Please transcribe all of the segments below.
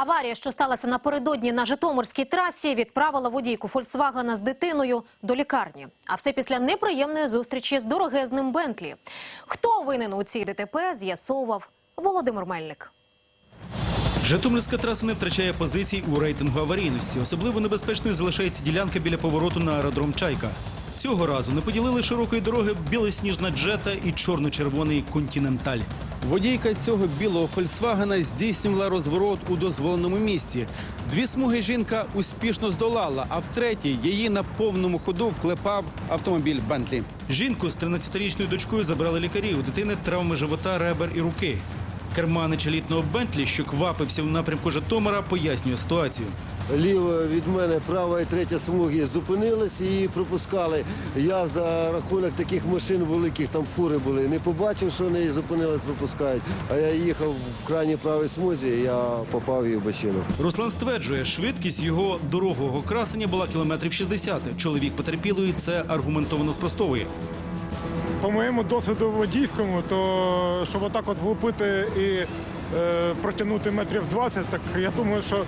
Аварія, що сталася напередодні на Житомирській трасі, відправила водійку Фольксвагена з дитиною до лікарні. А все після неприємної зустрічі з дорогезним Бентлі. Хто винен у цій ДТП, з'ясовував Володимир Мельник. Житомирська траса не втрачає позицій у рейтингу аварійності. Особливо небезпечною залишається ділянка біля повороту на аеродром Чайка. Цього разу не поділили широкої дороги білосніжна джета і чорно-червоний континенталь. Водійка цього білого Фольксвагена здійснювала розворот у дозволеному місці. Дві смуги жінка успішно здолала, а в третій її на повному ходу вклепав автомобіль Бентлі. Жінку з 13-річною дочкою забрали лікарі. У дитини травми живота, ребер і руки. Керманич елітного Бентлі, що квапився в напрямку Житомира, пояснює ситуацію. Ліва від мене, права і третя смуги зупинились і пропускали. Я за рахунок таких машин великих, там фури були, не побачив, що вони зупинились, пропускають. А я їхав в крайній правій смузі, я попав її в бочину. Руслан стверджує, швидкість його дорогового красення була кілометрів 60. Чоловік потерпілої це аргументовано спростовує. По моєму досвіду водійському, то щоб отак от влупити і е, протягнути метрів 20, так я думаю, що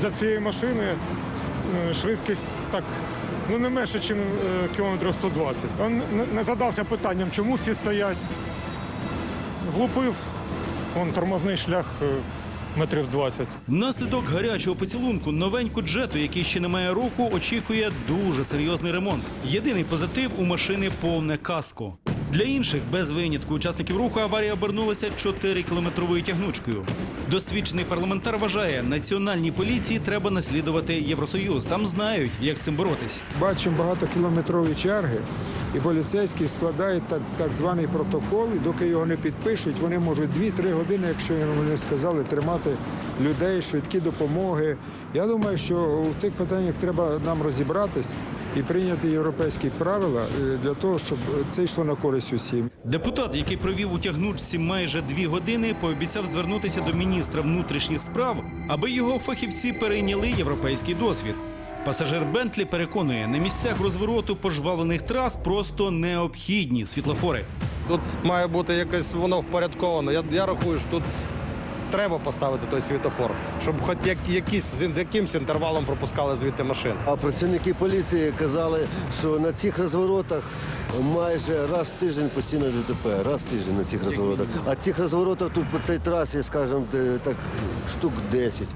для цієї машини е, швидкість так ну не менше, ніж е, кілометрів 120. Він не- задався питанням, чому всі стоять. Влупив, вон тормозний шлях е, метрів 20. Внаслідок гарячого поцілунку новеньку джету, який ще не має року, очікує дуже серйозний ремонт. Єдиний позитив у машини повне каско. Для інших, без винятку учасників руху, аварія обернулася 4-кілометровою тягнучкою. Досвідчений парламентар вважає, національній поліції треба наслідувати Євросоюз. Там знають, як з цим боротись. Бачимо багатокілометрові черги, і поліцейські складають так, так званий протокол, і доки його не підпишуть, вони можуть 2-3 години, якщо вони сказали, тримати людей, швидкі допомоги. Я думаю, що в цих питаннях треба нам розібратись і прийняти європейські правила е, для того, щоб це йшло на користь усім. Депутат, який провів у тягнучці майже дві години, пообіцяв звернутися до міністра внутрішніх справ, аби його фахівці перейняли європейський досвід. Пасажир Бентлі переконує, на місцях розвороту пожвавлених трас просто необхідні світлофори. Тут має бути якось воно впорядковано. Я, я рахую, що тут треба поставити той світофор, щоб хоч як, якісь, з якимсь інтервалом пропускали звідти машини. А працівники поліції казали, що на цих розворотах майже раз в тиждень постійно ДТП, раз в тиждень на цих розворотах. А цих розворотах тут по цій трасі, скажімо, так штук 10.